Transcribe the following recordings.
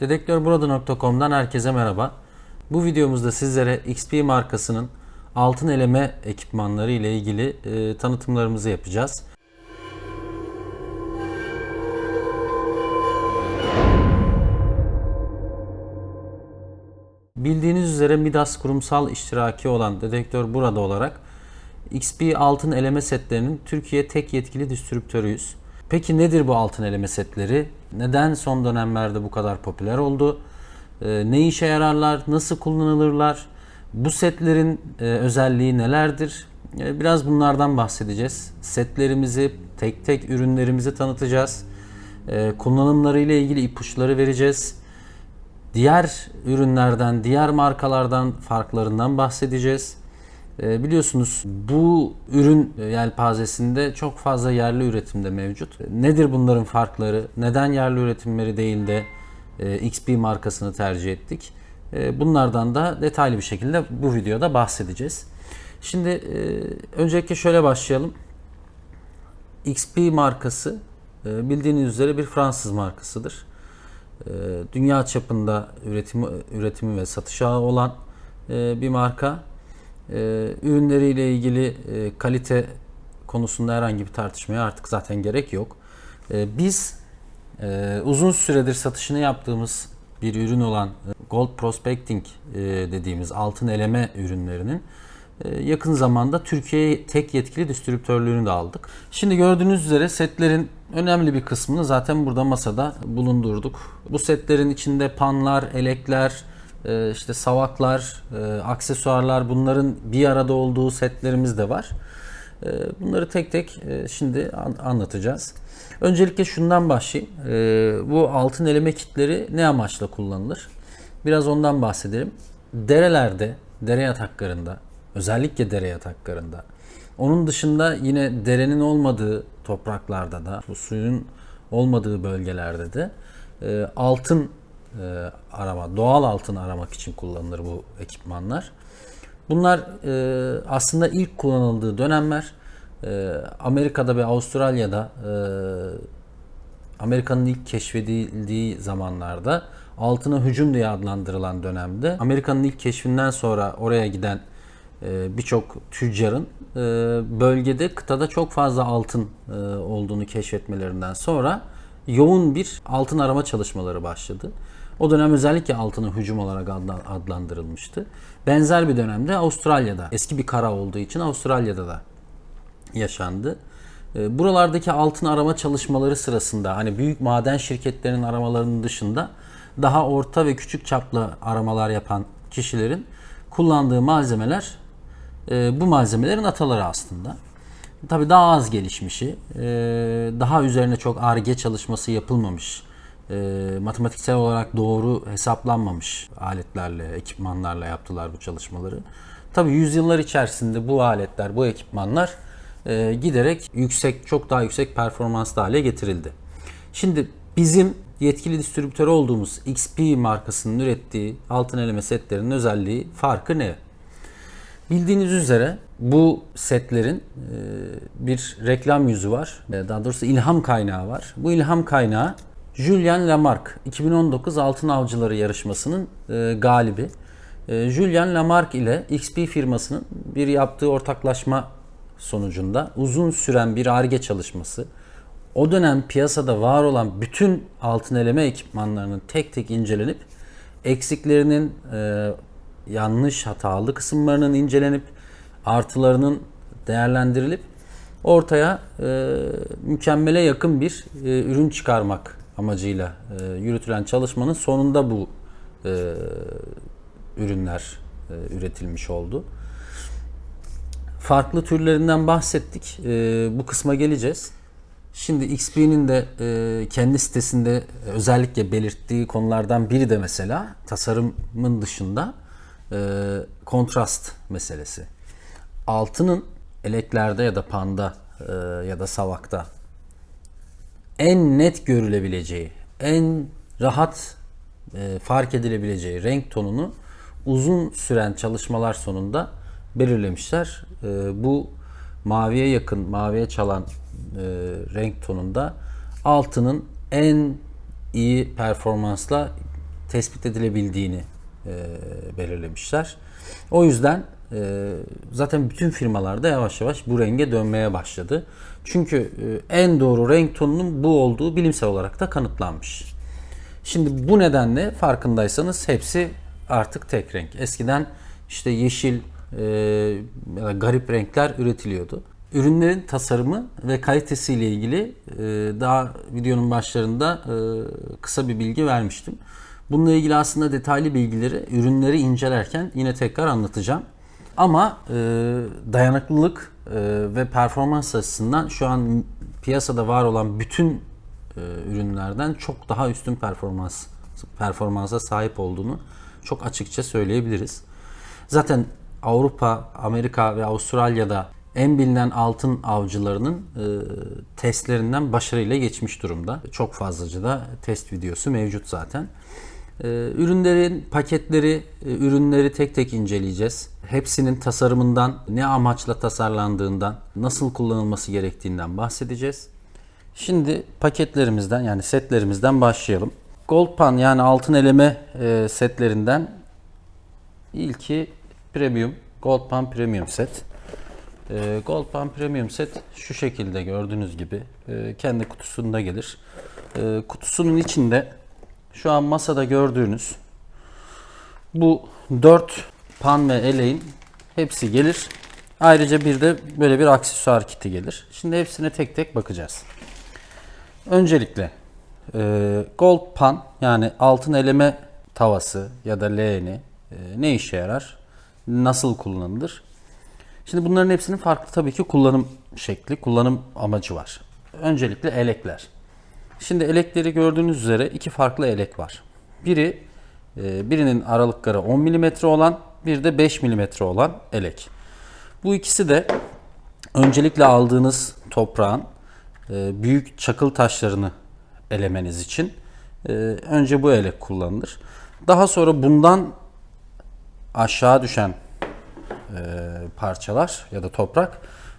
Dedektörburada.com'dan herkese merhaba. Bu videomuzda sizlere XP markasının altın eleme ekipmanları ile ilgili e, tanıtımlarımızı yapacağız. Bildiğiniz üzere Midas kurumsal iştiraki olan Dedektör Burada olarak XP altın eleme setlerinin Türkiye tek yetkili distribütörüyüz. Peki nedir bu altın eleme setleri? Neden son dönemlerde bu kadar popüler oldu? Ee, ne işe yararlar? Nasıl kullanılırlar? Bu setlerin e, özelliği nelerdir? Ee, biraz bunlardan bahsedeceğiz. Setlerimizi, tek tek ürünlerimizi tanıtacağız. Ee, kullanımları ile ilgili ipuçları vereceğiz. Diğer ürünlerden, diğer markalardan farklarından bahsedeceğiz. Ee, biliyorsunuz bu ürün yelpazesinde çok fazla yerli üretimde mevcut. Nedir bunların farkları? Neden yerli üretimleri değil de e, XP markasını tercih ettik? E, bunlardan da detaylı bir şekilde bu videoda bahsedeceğiz. Şimdi e, öncelikle şöyle başlayalım. XP markası e, bildiğiniz üzere bir Fransız markasıdır. E, Dünya çapında üretimi üretimi ve satış ağı olan e, bir marka. E, Ürünleriyle ilgili e, kalite konusunda herhangi bir tartışmaya artık zaten gerek yok. E, Biz e, uzun süredir satışını yaptığımız bir ürün olan e, Gold Prospecting e, dediğimiz altın eleme ürünlerinin e, yakın zamanda Türkiye'ye tek yetkili distribütörlüğünü de aldık. Şimdi gördüğünüz üzere setlerin önemli bir kısmını zaten burada masada bulundurduk. Bu setlerin içinde panlar, elekler, e, işte savaklar, e, aksesuarlar bunların bir arada olduğu setlerimiz de var. E, Bunları tek tek e, şimdi an- anlatacağız. Öncelikle şundan başlayayım. E, Bu altın eleme kitleri ne amaçla kullanılır? Biraz ondan bahsedelim. Derelerde, dere yataklarında, özellikle dere yataklarında, onun dışında yine derenin olmadığı topraklarda da, bu suyun olmadığı bölgelerde de e, altın e, arama, doğal altın aramak için kullanılır bu ekipmanlar. Bunlar e, aslında ilk kullanıldığı dönemler e, Amerika'da ve Avustralya'da e, Amerika'nın ilk keşfedildiği zamanlarda altına hücum diye adlandırılan dönemde Amerika'nın ilk keşfinden sonra oraya giden e, birçok tüccarın e, bölgede kıtada çok fazla altın e, olduğunu keşfetmelerinden sonra yoğun bir altın arama çalışmaları başladı. O dönem özellikle altına hücum olarak adla- adlandırılmıştı. Benzer bir dönemde Avustralya'da eski bir kara olduğu için Avustralya'da da yaşandı. E, Buralardaki altın arama çalışmaları sırasında hani büyük maden şirketlerinin aramalarının dışında daha orta ve küçük çaplı aramalar yapan kişilerin kullandığı malzemeler e, bu malzemelerin ataları aslında. Tabii daha az gelişmişi, e, daha üzerine çok arge çalışması yapılmamış, e, matematiksel olarak doğru hesaplanmamış aletlerle, ekipmanlarla yaptılar bu çalışmaları. Tabii yüzyıllar içerisinde bu aletler, bu ekipmanlar e, giderek yüksek, çok daha yüksek performanslı hale getirildi. Şimdi bizim yetkili distribütör olduğumuz XP markasının ürettiği altın eleme setlerinin özelliği, farkı ne? Bildiğiniz üzere bu setlerin e, bir reklam yüzü var. Daha doğrusu ilham kaynağı var. Bu ilham kaynağı Julian Lamarck 2019 Altın Avcıları yarışmasının e, galibi. E, Julian Lamarck ile XP firmasının bir yaptığı ortaklaşma sonucunda uzun süren bir ARGE çalışması o dönem piyasada var olan bütün altın eleme ekipmanlarının tek tek incelenip eksiklerinin e, yanlış hatalı kısımlarının incelenip artılarının değerlendirilip ortaya e, mükemmele yakın bir e, ürün çıkarmak amacıyla e, yürütülen çalışmanın sonunda bu e, ürünler e, üretilmiş oldu. Farklı türlerinden bahsettik. E, bu kısma geleceğiz. Şimdi XP'nin de e, kendi sitesinde özellikle belirttiği konulardan biri de mesela tasarımın dışında e, kontrast meselesi. Altının eleklerde ya da panda e, ya da savakta en net görülebileceği, en rahat e, fark edilebileceği renk tonunu uzun süren çalışmalar sonunda belirlemişler. E, bu maviye yakın, maviye çalan e, renk tonunda altının en iyi performansla tespit edilebildiğini e, belirlemişler. O yüzden e, zaten bütün firmalarda yavaş yavaş bu renge dönmeye başladı. Çünkü e, en doğru renk tonunun bu olduğu bilimsel olarak da kanıtlanmış. Şimdi bu nedenle farkındaysanız hepsi artık tek renk. Eskiden işte yeşil e, garip renkler üretiliyordu. Ürünlerin tasarımı ve kalitesiyle ilgili e, daha videonun başlarında e, kısa bir bilgi vermiştim. Bununla ilgili aslında detaylı bilgileri ürünleri incelerken yine tekrar anlatacağım. Ama e, dayanıklılık e, ve performans açısından şu an piyasada var olan bütün e, ürünlerden çok daha üstün performans performansa sahip olduğunu çok açıkça söyleyebiliriz. Zaten Avrupa, Amerika ve Avustralya'da en bilinen altın avcılarının e, testlerinden başarıyla geçmiş durumda. Çok fazlaca da test videosu mevcut zaten. E, ürünlerin paketleri, e, ürünleri tek tek inceleyeceğiz. Hepsinin tasarımından, ne amaçla tasarlandığından, nasıl kullanılması gerektiğinden bahsedeceğiz. Şimdi paketlerimizden yani setlerimizden başlayalım. Gold Pan yani altın eleme e, setlerinden ilki Premium, Gold Pan Premium set. E, Gold Pan Premium set şu şekilde gördüğünüz gibi kendi kutusunda gelir. Kutusunun içinde şu an masada gördüğünüz bu 4 pan ve eleğin hepsi gelir. Ayrıca bir de böyle bir aksesuar kiti gelir. Şimdi hepsine tek tek bakacağız. Öncelikle e, gold pan yani altın eleme tavası ya da leğeni e, ne işe yarar? Nasıl kullanılır? Şimdi bunların hepsinin farklı tabii ki kullanım şekli, kullanım amacı var. Öncelikle elekler. Şimdi elekleri gördüğünüz üzere iki farklı elek var. Biri e, birinin aralıkları 10 mm olan, bir de 5 mm olan elek. Bu ikisi de öncelikle aldığınız toprağın e, büyük çakıl taşlarını elemeniz için e, önce bu elek kullanılır. Daha sonra bundan aşağı düşen parçalar ya da toprak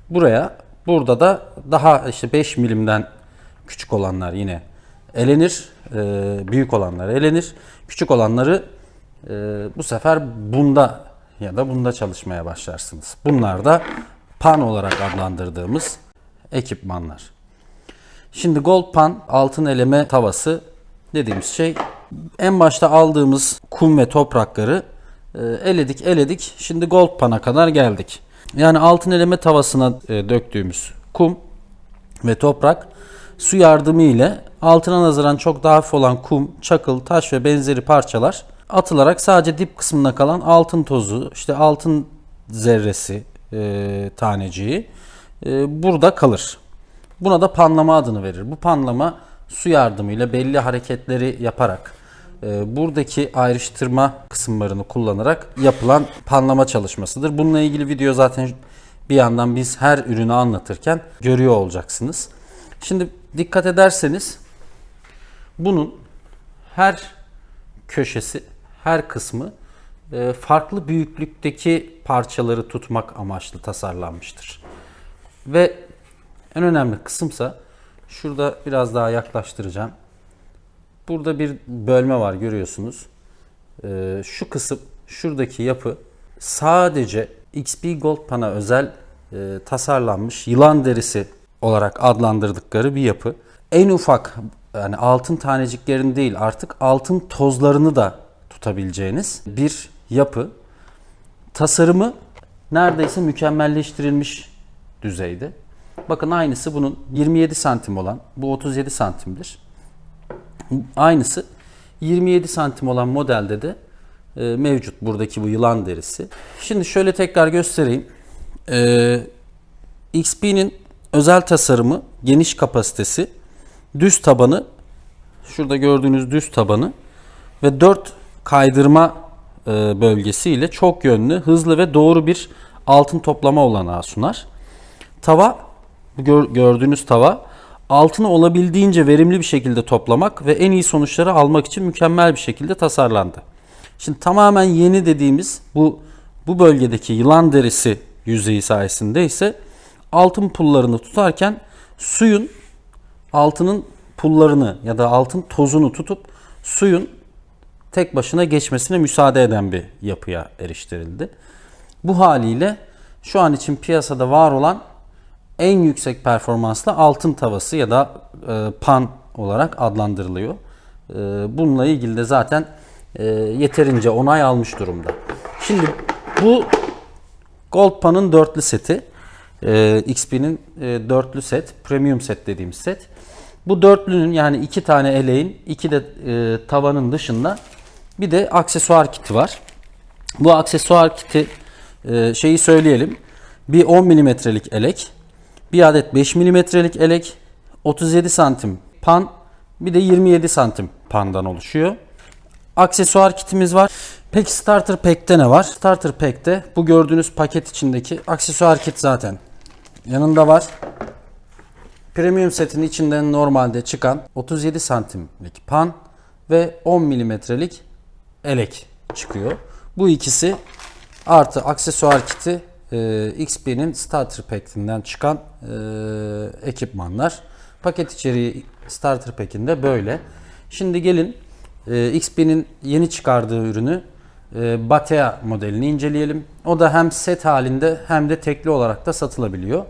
buraya burada da daha işte 5 milimden küçük olanlar yine elenir. E, büyük olanlar elenir. Küçük olanları e, bu sefer bunda ya da bunda çalışmaya başlarsınız. Bunlar da pan olarak adlandırdığımız ekipmanlar. Şimdi gold pan altın eleme tavası dediğimiz şey en başta aldığımız kum ve toprakları e, eledik eledik. Şimdi gold pana kadar geldik. Yani altın eleme tavasına döktüğümüz kum ve toprak su yardımı ile altına nazaran çok daha hafif olan kum, çakıl, taş ve benzeri parçalar atılarak sadece dip kısmına kalan altın tozu, işte altın zerresi e, taneciği e, burada kalır. Buna da panlama adını verir. Bu panlama su yardımıyla belli hareketleri yaparak e, buradaki ayrıştırma kısımlarını kullanarak yapılan panlama çalışmasıdır. Bununla ilgili video zaten bir yandan biz her ürünü anlatırken görüyor olacaksınız. Şimdi dikkat ederseniz bunun her köşesi, her kısmı e, farklı büyüklükteki parçaları tutmak amaçlı tasarlanmıştır. Ve en önemli kısımsa şurada biraz daha yaklaştıracağım. Burada bir bölme var görüyorsunuz. E, şu kısım, şuradaki yapı sadece XP Gold Pan'a özel e, tasarlanmış yılan derisi olarak adlandırdıkları bir yapı. En ufak yani altın taneciklerini değil artık altın tozlarını da tutabileceğiniz bir yapı. Tasarımı neredeyse mükemmelleştirilmiş düzeyde. Bakın aynısı bunun 27 santim olan, bu 37 santimdir. Aynısı 27 santim olan modelde de e, mevcut buradaki bu yılan derisi. Şimdi şöyle tekrar göstereyim. E, XP'nin özel tasarımı, geniş kapasitesi, düz tabanı, şurada gördüğünüz düz tabanı ve 4 kaydırma e, bölgesiyle çok yönlü, hızlı ve doğru bir altın toplama olanağı sunar. Tava, gördüğünüz tava altını olabildiğince verimli bir şekilde toplamak ve en iyi sonuçları almak için mükemmel bir şekilde tasarlandı. Şimdi tamamen yeni dediğimiz bu bu bölgedeki yılan derisi yüzeyi sayesinde ise altın pullarını tutarken suyun altının pullarını ya da altın tozunu tutup suyun tek başına geçmesine müsaade eden bir yapıya eriştirildi. Bu haliyle şu an için piyasada var olan en yüksek performanslı altın tavası ya da e, pan olarak adlandırılıyor. E, bununla ilgili de zaten e, yeterince onay almış durumda. Şimdi bu Gold Pan'ın dörtlü seti. E, XP'nin e, dörtlü set, premium set dediğimiz set. Bu dörtlünün yani iki tane eleğin, iki de e, tavanın dışında bir de aksesuar kiti var. Bu aksesuar kiti e, şeyi söyleyelim. Bir 10 milimetrelik elek, bir adet 5 milimetrelik elek, 37 santim pan, bir de 27 santim pandan oluşuyor. Aksesuar kitimiz var. Peki Starter Pack'te ne var? Starter Pack'te bu gördüğünüz paket içindeki aksesuar kit zaten yanında var. Premium setin içinden normalde çıkan 37 santimlik pan ve 10 milimetrelik elek çıkıyor. Bu ikisi artı aksesuar kiti e, XP'nin Starter Pack'inden çıkan e, ekipmanlar. Paket içeriği Starter Pack'inde böyle. Şimdi gelin e, XP'nin yeni çıkardığı ürünü e, Batea modelini inceleyelim. O da hem set halinde hem de tekli olarak da satılabiliyor.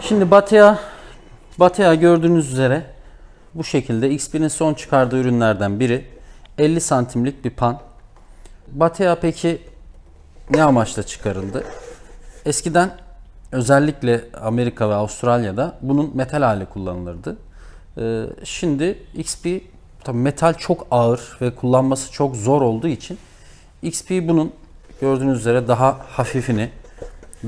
Şimdi Batea Batea gördüğünüz üzere bu şekilde XP'nin son çıkardığı ürünlerden biri 50 santimlik bir pan. Batea peki ne amaçla çıkarıldı? Eskiden özellikle Amerika ve Avustralya'da bunun metal hali kullanılırdı. Ee, şimdi XP tabii metal çok ağır ve kullanması çok zor olduğu için XP bunun gördüğünüz üzere daha hafifini,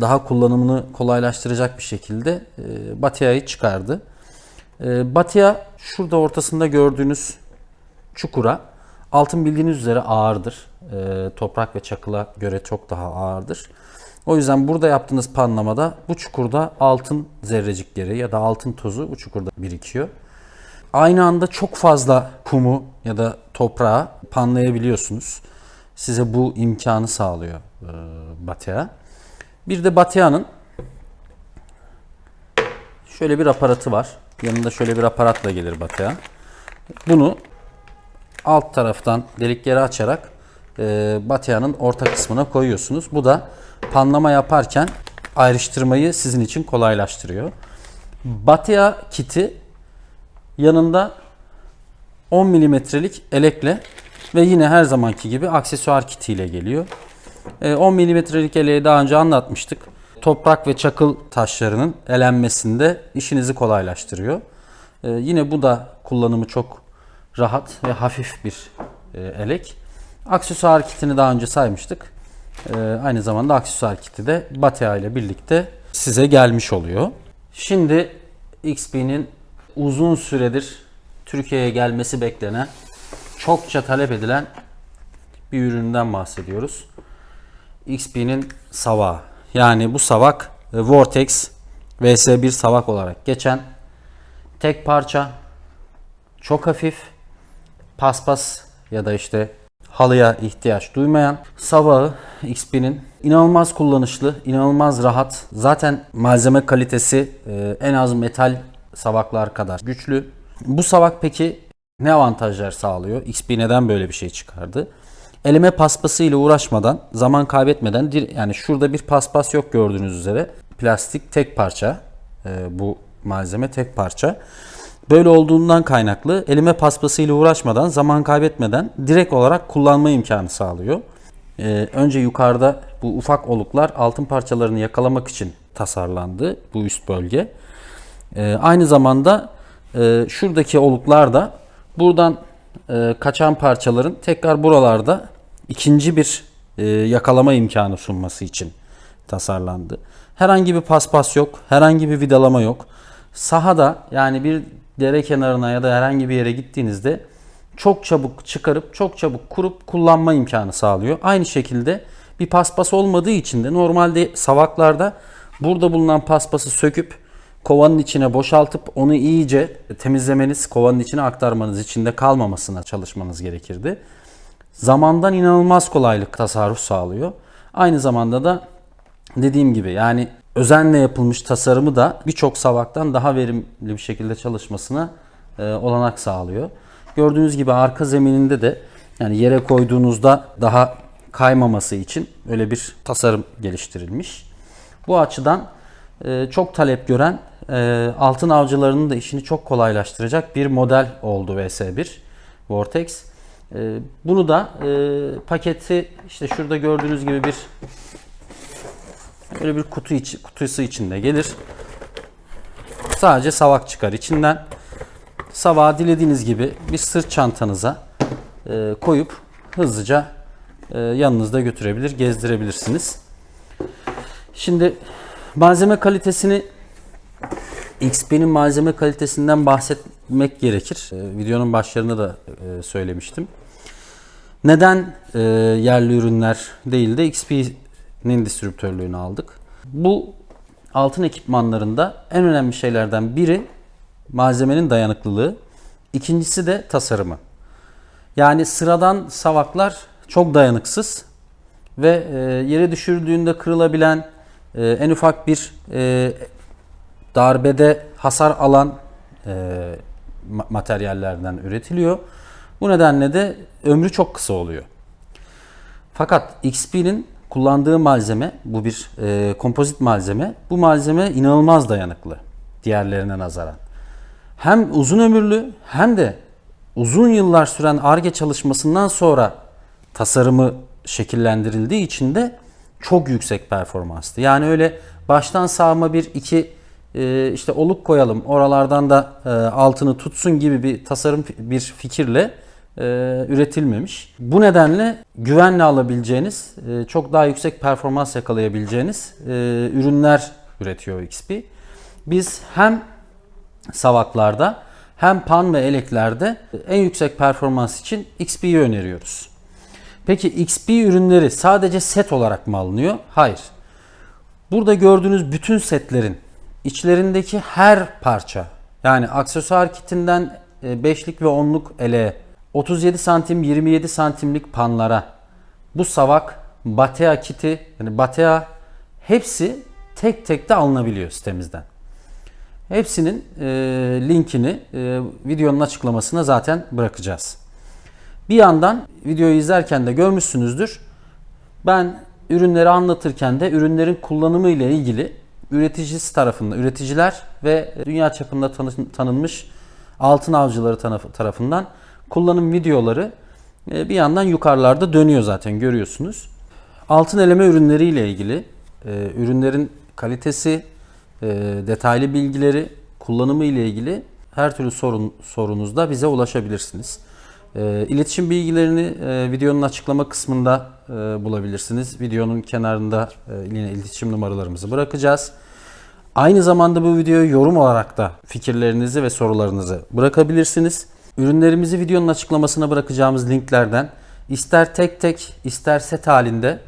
daha kullanımını kolaylaştıracak bir şekilde e, Batea'yı çıkardı. E, Batea şurada ortasında gördüğünüz çukura altın bildiğiniz üzere ağırdır. E, toprak ve çakıla göre çok daha ağırdır. O yüzden burada yaptığınız panlamada bu çukurda altın zerrecikleri ya da altın tozu bu çukurda birikiyor. Aynı anda çok fazla kumu ya da toprağı panlayabiliyorsunuz. Size bu imkanı sağlıyor e, Batea. Bir de Batea'nın şöyle bir aparatı var. Yanında şöyle bir aparatla gelir Batea. Bunu alt taraftan delikleri açarak e, Batea'nın orta kısmına koyuyorsunuz. Bu da panlama yaparken ayrıştırmayı sizin için kolaylaştırıyor. Batea kiti yanında 10 milimetrelik elekle ve yine her zamanki gibi aksesuar kitiyle geliyor. E, 10 milimetrelik eleği daha önce anlatmıştık. Toprak ve çakıl taşlarının elenmesinde işinizi kolaylaştırıyor. E, yine bu da kullanımı çok rahat ve hafif bir e, elek. Aksesuar kitini daha önce saymıştık. E, aynı zamanda aksesuar kiti de Batea ile birlikte size gelmiş oluyor. Şimdi XP'nin uzun süredir Türkiye'ye gelmesi beklenen, çokça talep edilen bir üründen bahsediyoruz. XP'nin savağı. Yani bu savak e, Vortex VS1 savak olarak geçen tek parça, çok hafif, paspas ya da işte halıya ihtiyaç duymayan savağı XP'nin inanılmaz kullanışlı, inanılmaz rahat. Zaten malzeme kalitesi e, en az metal savaklar kadar güçlü. Bu savak peki ne avantajlar sağlıyor? XP neden böyle bir şey çıkardı? Eleme paspası ile uğraşmadan, zaman kaybetmeden yani şurada bir paspas yok gördüğünüz üzere. Plastik tek parça. e, bu malzeme tek parça. Böyle olduğundan kaynaklı elime paspası ile uğraşmadan, zaman kaybetmeden direkt olarak kullanma imkanı sağlıyor. E, önce yukarıda bu ufak oluklar altın parçalarını yakalamak için tasarlandı bu üst bölge. E, aynı zamanda e, şuradaki oluklar da buradan e, kaçan parçaların tekrar buralarda ikinci bir e, yakalama imkanı sunması için tasarlandı. Herhangi bir paspas yok, herhangi bir vidalama yok. Sahada yani bir dere kenarına ya da herhangi bir yere gittiğinizde çok çabuk çıkarıp çok çabuk kurup kullanma imkanı sağlıyor. Aynı şekilde bir paspas olmadığı için de normalde savaklarda burada bulunan paspası söküp kovanın içine boşaltıp onu iyice temizlemeniz, kovanın içine aktarmanız, içinde kalmamasına çalışmanız gerekirdi. Zamandan inanılmaz kolaylık tasarruf sağlıyor. Aynı zamanda da dediğim gibi yani özenle yapılmış tasarımı da birçok savaktan daha verimli bir şekilde çalışmasına e, olanak sağlıyor. Gördüğünüz gibi arka zemininde de yani yere koyduğunuzda daha kaymaması için öyle bir tasarım geliştirilmiş. Bu açıdan e, çok talep gören e, altın avcılarının da işini çok kolaylaştıracak bir model oldu VS1 Vortex. E, bunu da e, paketi işte şurada gördüğünüz gibi bir böyle bir kutu içi, kutusu içinde gelir. Sadece savak çıkar içinden. Savağı dilediğiniz gibi bir sırt çantanıza e, koyup hızlıca e, yanınızda götürebilir, gezdirebilirsiniz. Şimdi malzeme kalitesini XP'nin malzeme kalitesinden bahsetmek gerekir. E, videonun başlarında da e, söylemiştim. Neden e, yerli ürünler değil de XP'nin distribütörlüğünü aldık? Bu altın ekipmanlarında en önemli şeylerden biri malzemenin dayanıklılığı. İkincisi de tasarımı. Yani sıradan savaklar çok dayanıksız ve e, yere düşürdüğünde kırılabilen e, en ufak bir e, darbede hasar alan ma- materyallerden üretiliyor. Bu nedenle de ömrü çok kısa oluyor. Fakat XP'nin kullandığı malzeme, bu bir e, kompozit malzeme. Bu malzeme inanılmaz dayanıklı diğerlerine nazaran. Hem uzun ömürlü hem de uzun yıllar süren ARGE çalışmasından sonra tasarımı şekillendirildiği için de çok yüksek performanslı. Yani öyle baştan sağma bir iki e, işte oluk koyalım oralardan da e, altını tutsun gibi bir tasarım bir fikirle e, üretilmemiş. Bu nedenle güvenle alabileceğiniz, e, çok daha yüksek performans yakalayabileceğiniz e, ürünler üretiyor XP. Biz hem savaklarda hem pan ve eleklerde en yüksek performans için XP'yi öneriyoruz. Peki XP ürünleri sadece set olarak mı alınıyor? Hayır. Burada gördüğünüz bütün setlerin içlerindeki her parça yani aksesuar kitinden 5'lik ve 10'luk ele 37 santim 27 santimlik panlara bu savak batea kiti yani batea hepsi tek tek de alınabiliyor sitemizden. Hepsinin e, linkini e, videonun açıklamasına zaten bırakacağız. Bir yandan videoyu izlerken de görmüşsünüzdür. Ben ürünleri anlatırken de ürünlerin kullanımı ile ilgili üreticisi tarafından, üreticiler ve dünya çapında tanı- tanınmış altın avcıları tarafından kullanım videoları e, bir yandan yukarılarda dönüyor zaten görüyorsunuz. Altın eleme ürünleri ile ilgili e, ürünlerin kalitesi, e, detaylı bilgileri, kullanımı ile ilgili her türlü sorun sorunuzda bize ulaşabilirsiniz. İletişim bilgilerini videonun açıklama kısmında bulabilirsiniz. Videonun kenarında yine iletişim numaralarımızı bırakacağız. Aynı zamanda bu videoyu yorum olarak da fikirlerinizi ve sorularınızı bırakabilirsiniz. Ürünlerimizi videonun açıklamasına bırakacağımız linklerden ister tek tek ister set halinde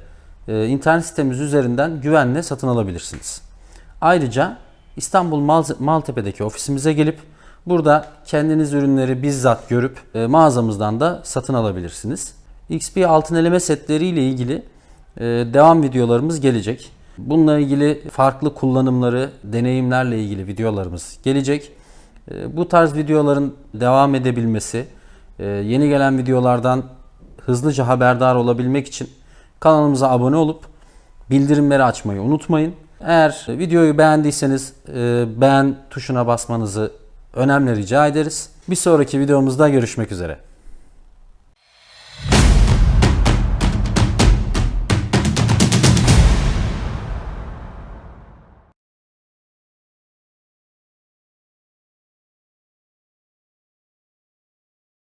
e, internet sitemiz üzerinden güvenle satın alabilirsiniz. Ayrıca İstanbul Mal- Maltepe'deki ofisimize gelip burada kendiniz ürünleri bizzat görüp e, mağazamızdan da satın alabilirsiniz. XP altın eleme setleri ile ilgili e, devam videolarımız gelecek. Bununla ilgili farklı kullanımları, deneyimlerle ilgili videolarımız gelecek. E, Bu tarz videoların devam edebilmesi, e, yeni gelen videolardan hızlıca haberdar olabilmek için kanalımıza abone olup bildirimleri açmayı unutmayın. Eğer videoyu beğendiyseniz e, beğen tuşuna basmanızı önemli rica ederiz. Bir sonraki videomuzda görüşmek üzere.